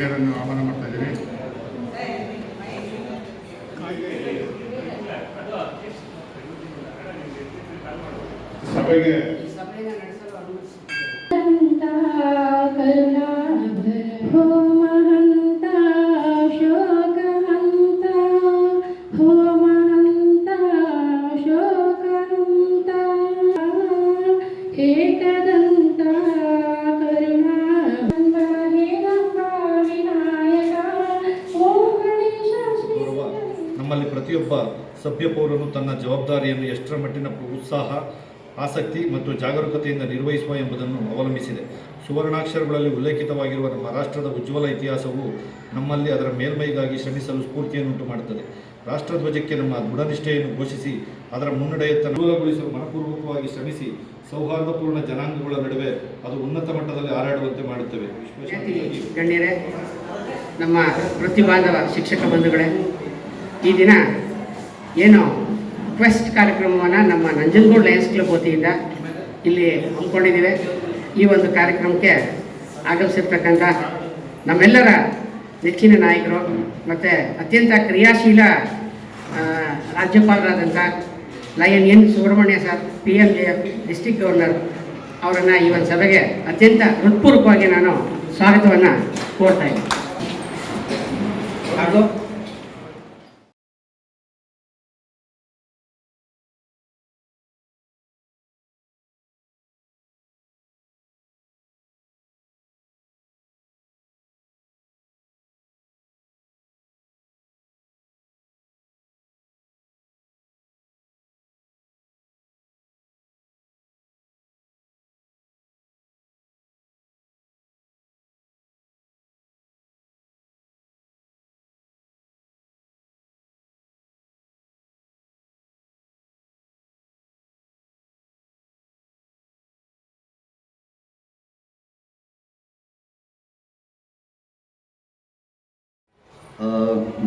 ಗಣ್ಯರನ್ನು ಆಹ್ವಾನ ಮಾಡ್ತಾ ಇದ್ದೀವಿ. ಸಭೆಗೆ ನಮ್ಮಲ್ಲಿ ಪ್ರತಿಯೊಬ್ಬ ಸಭ್ಯ ಪೌರನು ತನ್ನ ಜವಾಬ್ದಾರಿಯನ್ನು ಎಷ್ಟರ ಮಟ್ಟಿನ ಉತ್ಸಾಹ, ಆಸಕ್ತಿ ಮತ್ತು ಜಾಗರೂಕತೆಯಿಂದ ನಿರ್ವಹಿಸುವ ಎಂಬುದನ್ನು ಅವಲಂಬಿಸಿದೆ. ಸುವರ್ಣಾಕ್ಷರಗಳಲ್ಲಿ ಉಲ್ಲೇಖಿತವಾಗಿರುವ ನಮ್ಮ ರಾಷ್ಟ್ರದ ಉಜ್ವಲ ಇತಿಹಾಸವು ನಮ್ಮಲ್ಲಿ ಅದರ ಮೇಲ್ಮೈಗಾಗಿ ಶ್ರಮಿಸಲು ಸ್ಫೂರ್ತಿಯನ್ನುಂಟು ಮಾಡುತ್ತದೆ. ರಾಷ್ಟ್ರಧ್ವಜಕ್ಕೆ ನಮ್ಮ ದೃಢನಿಷ್ಠೆಯನ್ನು ಘೋಷಿಸಿ, ಅದರ ಮುನ್ನಡೆಯತ್ತ ಅನುಕೂಲಗೊಳಿಸಲು ಮನಪೂರ್ವಕವಾಗಿ ಶ್ರಮಿಸಿ, ಸೌಹಾರ್ದಪೂರ್ಣ ಜನಾಂಗಗಳ ನಡುವೆ ಅದು ಉನ್ನತ ಮಟ್ಟದಲ್ಲಿ ಹಾರಾಡುವಂತೆ ಮಾಡುತ್ತವೆ. ಗಣ್ಯರೇ, ನಮ್ಮ ಪ್ರತಿಭಾಂಧವ ಶಿಕ್ಷಕ ಬಂಧುಗಳೇ ಈ ದಿನ ಏನು ಕ್ವೆಸ್ಟ್ ಕಾರ್ಯಕ್ರಮವನ್ನು ನಮ್ಮ ನಂಜನಗೂಡು ಲಯನ್ಸ್ ಕ್ಲಬ್ ವತಿಯಿಂದ ಇಲ್ಲಿ ಹಮ್ಮಿಕೊಂಡಿದ್ದೀವಿ. ಈ ಒಂದು ಕಾರ್ಯಕ್ರಮಕ್ಕೆ ಆಗಮಿಸಿರ್ತಕ್ಕಂಥ ನಮ್ಮೆಲ್ಲರ ನೆಚ್ಚಿನ ನಾಯಕರು ಮತ್ತು ಅತ್ಯಂತ ಕ್ರಿಯಾಶೀಲ ರಾಜ್ಯಪಾಲರಾದಂಥ lion N Subramanya sir P M J F district governor ಅವರನ್ನು ಈ ಒಂದು ಸಭೆಗೆ ಅತ್ಯಂತ ಹೃತ್ಪೂರ್ವಕವಾಗಿ ನಾನು ಸ್ವಾಗತವನ್ನು ಕೋರ್ತಾ ಇದ್ದೀನಿ. ಹಾಗೂ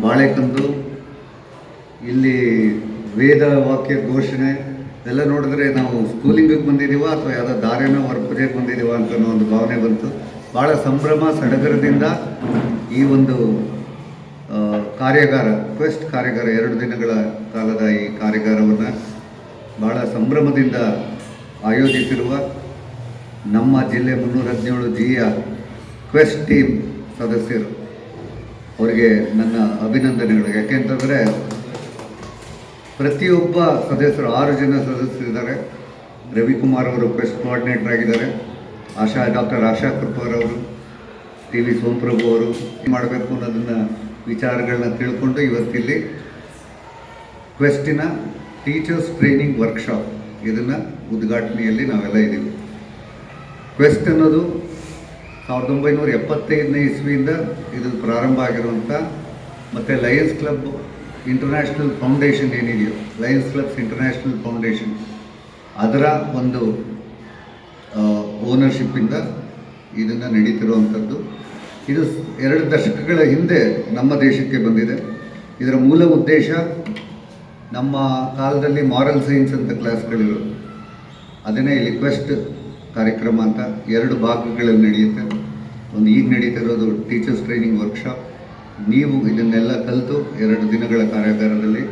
ಬಾಳೆಕಂದು ಇಲ್ಲಿ ವೇದ ವಾಕ್ಯ ಘೋಷಣೆ ಎಲ್ಲ ನೋಡಿದ್ರೆ ನಾವು ಸ್ಕೂಲಿಂಗಿಗೆ ಬಂದಿದ್ದೀವ ಅಥವಾ ಯಾವುದೋ ದಾರಿನ ಪೂಜೆಗೆ ಬಂದಿದ್ದೀವ ಅಂತ ಒಂದು ಭಾವನೆ ಬಂತು. ಭಾಳ ಸಂಭ್ರಮ ಸಡಗರದಿಂದ ಈ ಒಂದು ಕಾರ್ಯಾಗಾರ ಕ್ವೆಸ್ಟ್ ಕಾರ್ಯಾಗಾರ, ಎರಡು ದಿನಗಳ ಕಾಲದ ಈ ಕಾರ್ಯಾಗಾರವನ್ನು ಭಾಳ ಸಂಭ್ರಮದಿಂದ ಆಯೋಜಿಸಿರುವ ನಮ್ಮ ಜಿಲ್ಲೆ ಮುನ್ನೂರ ಹದಿನೇಳು ಜಿಯ ಕ್ವೆಸ್ಟ್ ಟೀಮ್ ಸದಸ್ಯರು. ಅವರಿಗೆ ನನ್ನ ಅಭಿನಂದನೆಗಳು. ಯಾಕೆಂತಂದರೆ ಪ್ರತಿಯೊಬ್ಬ ಸದಸ್ಯರು, ಆರು ಜನ ಸದಸ್ಯರಿದ್ದಾರೆ ರವಿಕುಮಾರ್ ಅವರು ಕ್ವೆಸ್ಟ್ ಕೋಆರ್ಡಿನೇಟರ್ ಆಗಿದ್ದಾರೆ. ಆಶಾ, ಡಾಕ್ಟರ್ ಆಶಾ ಕೃಪರ್ ಅವರು ಟಿ ವಿ ಸೋಮಪ್ರಭು ಅವರು ಮಾಡಬೇಕು ಅನ್ನೋದನ್ನು ವಿಚಾರಗಳನ್ನ ತಿಳ್ಕೊಂಡು ಇವತ್ತಿಲ್ಲಿ ಕ್ವೆಸ್ಟಿನ ಟೀಚರ್ಸ್ ಟ್ರೈನಿಂಗ್ ವರ್ಕ್ಶಾಪ್ ಇದನ್ನು ಉದ್ಘಾಟನೆಯಲ್ಲಿ ನಾವೆಲ್ಲ ಇದ್ದೀವಿ. ಕ್ವೆಸ್ಟ್ ಅನ್ನೋದು ಸಾವಿರದ ಒಂಬೈನೂರ ಎಪ್ಪತ್ತೈದನೇ ಇಸ್ವಿಯಿಂದ ಇದು ಪ್ರಾರಂಭ ಆಗಿರುವಂಥ ಮತ್ತು ಲಯನ್ಸ್ ಕ್ಲಬ್ ಇಂಟರ್ನ್ಯಾಷನಲ್ ಫೌಂಡೇಶನ್ ಏನಿದೆಯೋ ಲಯನ್ಸ್ ಕ್ಲಬ್ಸ್ ಇಂಟರ್ನ್ಯಾಷನಲ್ ಫೌಂಡೇಶನ್ ಅದರ ಒಂದು ಓನರ್ಶಿಪ್ಪಿಂದ ಇದನ್ನು ನಡೀತಿರುವಂಥದ್ದು ಇದು ಎರಡು ದಶಕಗಳ ಹಿಂದೆ ನಮ್ಮ ದೇಶಕ್ಕೆ ಬಂದಿದೆ. ಇದರ ಮೂಲ ಉದ್ದೇಶ ನಮ್ಮ ಕಾಲದಲ್ಲಿ ಮಾರಲ್ ಸೈನ್ಸ್ ಅಂತ ಕ್ಲಾಸ್ಗಳಿರೋದು ಅದನ್ನೇ ಇಲ್ಲಿ ಕಾರ್ಯಕ್ರಮ ಅಂತ ಎರಡು ಭಾಗಗಳಲ್ಲಿ ನಡೆಯುತ್ತೆ. ಒಂದು ಈಗ ನಡೀತಿರೋದು ಟೀಚರ್ಸ್ ಟ್ರೈನಿಂಗ್ ವರ್ಕ್ಶಾಪ್ ನೀವು ಇದನ್ನೆಲ್ಲ ಕಲಿತು ಎರಡು ದಿನಗಳ ಕಾರ್ಯಾಗಾರದಲ್ಲಿ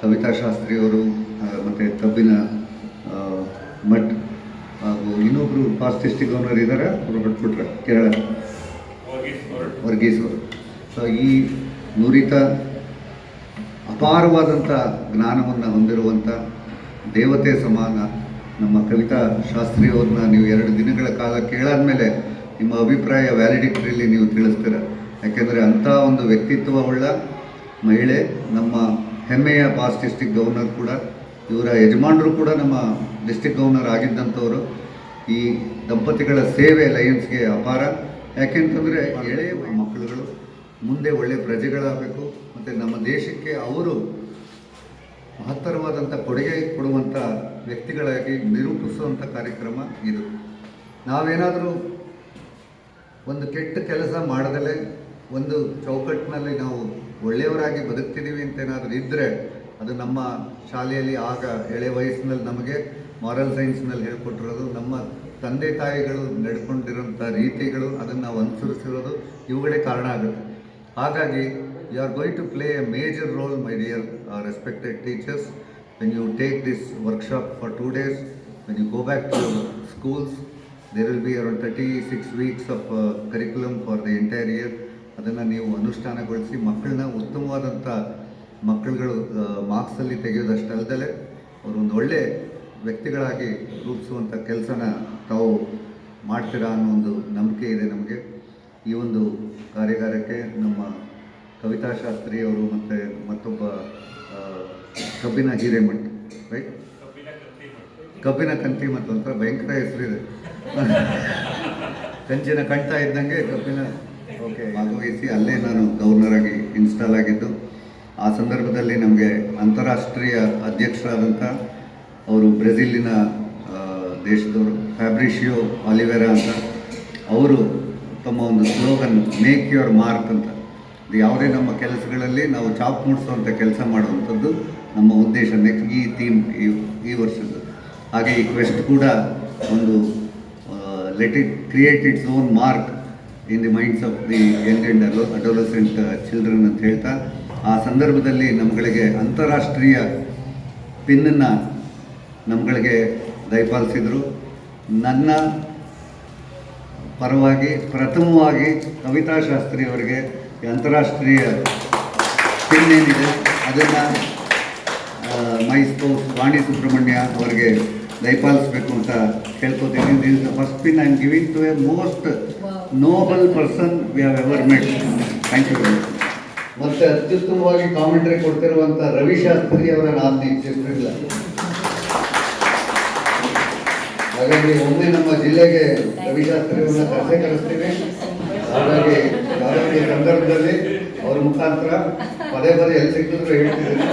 ಕವಿತಾ ಶಾಸ್ತ್ರಿಯವರು ಮತ್ತು ಕಬ್ಬಿನ ಮಠ್ ಹಾಗೂ ಇನ್ನೊಬ್ಬರು ಪಾಸ್ಟಿಸ್ಟಿಕ್ ಗವರ್ನರ್ ಇದ್ದಾರೆ ಅವರು ಬಿಟ್ಬಿಟ್ರೆ ಕೇರಳ. ವರ್ಗೀಸ್ ಅವರು. ಸೊ ಈ ನುರಿತ ಅಪಾರವಾದಂಥ ಜ್ಞಾನವನ್ನು ಹೊಂದಿರುವಂಥ ದೇವತೆ ಸಮಾನ ನಮ್ಮ ಕವಿತಾ ಶಾಸ್ತ್ರಿಯವ್ರನ್ನ ನೀವು ಎರಡು ದಿನಗಳ ಕಾಲ ಕೇಳಾದ್ಮೇಲೆ ನಿಮ್ಮ ಅಭಿಪ್ರಾಯ ವ್ಯಾಲಿಡಿಟಿಯಲ್ಲಿ ನೀವು ತಿಳಿಸ್ತೀರ. ಯಾಕೆಂದರೆ ಅಂಥ ಒಂದು ವ್ಯಕ್ತಿತ್ವವುಳ್ಳ ಮಹಿಳೆ, ನಮ್ಮ ಹೆಮ್ಮೆಯ ಪಾಸ್ ಡಿಸ್ಟಿಕ್ ಗವರ್ನರ್ ಕೂಡ, ಇವರ ಯಜಮಾನರು ಕೂಡ ನಮ್ಮ ಡಿಸ್ಟಿಕ್ ಗವರ್ನರ್ ಆಗಿದ್ದಂಥವರು. ಈ ದಂಪತಿಗಳ ಸೇವೆ ಲಯನ್ಸ್ಗೆ ಅಪಾರ. ಯಾಕೆಂತಂದರೆ ಎಳೆಯ ಮಕ್ಕಳುಗಳು, ಮುಂದೆ ಒಳ್ಳೆಯ ಪ್ರಜೆಗಳಾಗಬೇಕು, ಮತ್ತು ನಮ್ಮ ದೇಶಕ್ಕೆ ಅವರು ಮಹತ್ತರವಾದಂಥ ಕೊಡುಗೆ ಕೊಡುವಂಥ ವ್ಯಕ್ತಿಗಳಾಗಿ ನಿರೂಪಿಸುವಂಥ ಕಾರ್ಯಕ್ರಮ ಇದು. ನಾವೇನಾದರೂ ಒಂದು ಕೆಟ್ಟ ಕೆಲಸ ಮಾಡದಲೇ ಒಂದು ಚೌಕಟ್ಟಿನಲ್ಲಿ ನಾವು ಒಳ್ಳೆಯವರಾಗಿ ಬದುಕ್ತಿದ್ದೀವಿ ಅಂತ ಏನಾದರೂ ಇದ್ದರೆ ಅದು ನಮ್ಮ ಶಾಲೆಯಲ್ಲಿ ಆಗ ಎಳೆ ವಯಸ್ಸಿನಲ್ಲಿ ನಮಗೆ ಮಾರಲ್ ಸೈನ್ಸ್ನಲ್ಲಿ ಹೇಳ್ಕೊಟ್ಟಿರೋದು, ನಮ್ಮ ತಂದೆ ತಾಯಿಗಳು ನಡ್ಕೊಂಡಿರೋಂಥ ರೀತಿಗಳು ಅದನ್ನು ನಾವು ಅನುಸರಿಸಿರೋದು ಇವುಗಳೇ ಕಾರಣ ಆಗುತ್ತೆ. ಹಾಗಾಗಿ you are going to play a major role my dear respected teachers when you take this workshop for two days when you go back to schools there will be around thirty six weeks of curriculum for the entire year ಅದನ್ನು ನೀವು ಅನುಷ್ಠಾನಗೊಳಿಸಿ ಮಕ್ಕಳನ್ನ ಉತ್ತಮವಾದಂಥ ಮಕ್ಕಳುಗಳು ಮಾರ್ಕ್ಸಲ್ಲಿ ತೆಗೆಯೋದಷ್ಟಲ್ಲದೆ ಅವರು ಒಂದು ಒಳ್ಳೆ ವ್ಯಕ್ತಿಗಳಾಗಿ ರೂಪಿಸುವಂಥ ಕೆಲಸನ ತಾವು ಮಾಡ್ತೀರಾ ಅನ್ನೋ ಒಂದು ನಂಬಿಕೆ ಇದೆ ನಮಗೆ. ಈ ಒಂದು ಕಾರ್ಯಾಗಾರಕ್ಕೆ ನಮ್ಮ ಕವಿತಾ ಶಾಸ್ತ್ರಿ ಅವರು ಮತ್ತು ಮತ್ತೊಬ್ಬ ಕಬ್ಬಿನ ಹಿರೇಮಠ್ ರೈಟ್ ಕಬ್ಬಿನ ಕಂತಿ ಮತ್ತು ಒಂಥರ ಭಯಂಕರ ಹೆಸರಿದೆ. ಕಂಚಿನ ಕಣ್ತಾ ಇದ್ದಂಗೆ ಕಬ್ಬಿನ, ಓಕೆ. ಭಾಗವಹಿಸಿ ಅಲ್ಲೇ ನಾನು ಗವರ್ನರ್ ಆಗಿ ಇನ್ಸ್ಟಾಲ್ ಆಗಿದ್ದು. ಆ ಸಂದರ್ಭದಲ್ಲಿ ನಮಗೆ ಅಂತಾರಾಷ್ಟ್ರೀಯ ಅಧ್ಯಕ್ಷರಾದಂಥ ಅವರು ಬ್ರೆಜಿಲಿನ ದೇಶದವರು ಫ್ಯಾಬ್ರಿಷಿಯೋ ಆಲಿವೆರಾ ಅಂತ. ಅವರು ತಮ್ಮ ಒಂದು ಸ್ಲೋಗನ್ ಮೇಕ್ ಯುವರ್ ಮಾರ್ಕ್ ಅಂತ. ಇದು ಯಾವುದೇ ನಮ್ಮ ಕೆಲಸಗಳಲ್ಲಿ ನಾವು ಚಾಪ್ ಮೂಡಿಸುವಂಥ ಕೆಲಸ ಮಾಡುವಂಥದ್ದು ನಮ್ಮ ಉದ್ದೇಶ. ನೆಕ್ಸ್ಟ್ ಈ ಥೀಮ್ ಈ ಈ ವರ್ಷದ್ದು. ಹಾಗೆ ಈ ಕ್ವೆಸ್ಟ್ ಕೂಡ ಒಂದು let it create its own mark in the minds of the young and also adolescent children ಅಂತ ಹೇಳ್ತಾ, ಆ ಸಂದರ್ಭದಲ್ಲಿ ನಮ್ಮಗಳಿಗೆ ಅಂತಾರಾಷ್ಟ್ರೀಯ ಪಿನ್ನನ್ನು ನಮ್ಮಗಳಿಗೆ ದಯಪಾಲಿಸಿದರು. ನನ್ನ ಪರವಾಗಿ, ಪ್ರಥಮವಾಗಿ ಕವಿತಾ ಶಾಸ್ತ್ರಿ ಅವರಿಗೆ ಅಂತಾರಾಷ್ಟ್ರೀಯ ಪಿನ್ ಏನಿದೆ, ಅದನ್ನು ಮೈ ಸ್ಪೌಸ್ ವಾಣಿ ಸುಬ್ರಹ್ಮಣ್ಯ ಅವರಿಗೆ ದಯಪಾಲಿಸಬೇಕು ಅಂತ ಕೇಳ್ಕೊತೀನಿ this the first pin I am giving to a most noble person we have ever met thank you very ಮತ್ತು ಅತ್ಯುತ್ತಮವಾಗಿ ಕಾಮೆಂಟ್ರಿ ಕೊಡ್ತಿರುವಂಥ ರವಿ ಶಾಸ್ತ್ರಿ ಅವರ ನಾಲ್ಕು ಚಿತ್ರಗಳ ಹಾಗಾಗಿ ಒಮ್ಮೆ ನಮ್ಮ ಜಿಲ್ಲೆಗೆ ರವಿಶಾಸ್ತ್ರಿಯವನ್ನ ಕರೆಸೇ ಕರೆಸ್ತೀವಿ ಹಾಗಾಗಿ ಈ ಸಂದರ್ಭದಲ್ಲಿ ಅವ್ರ ಮುಖಾಂತರ ಪದೇ ಪದೇ ಎಲ್ಲಿ ಸಿಕ್ಕಿದ್ರು ಹೇಳ್ತಿದ್ದೀನಿ.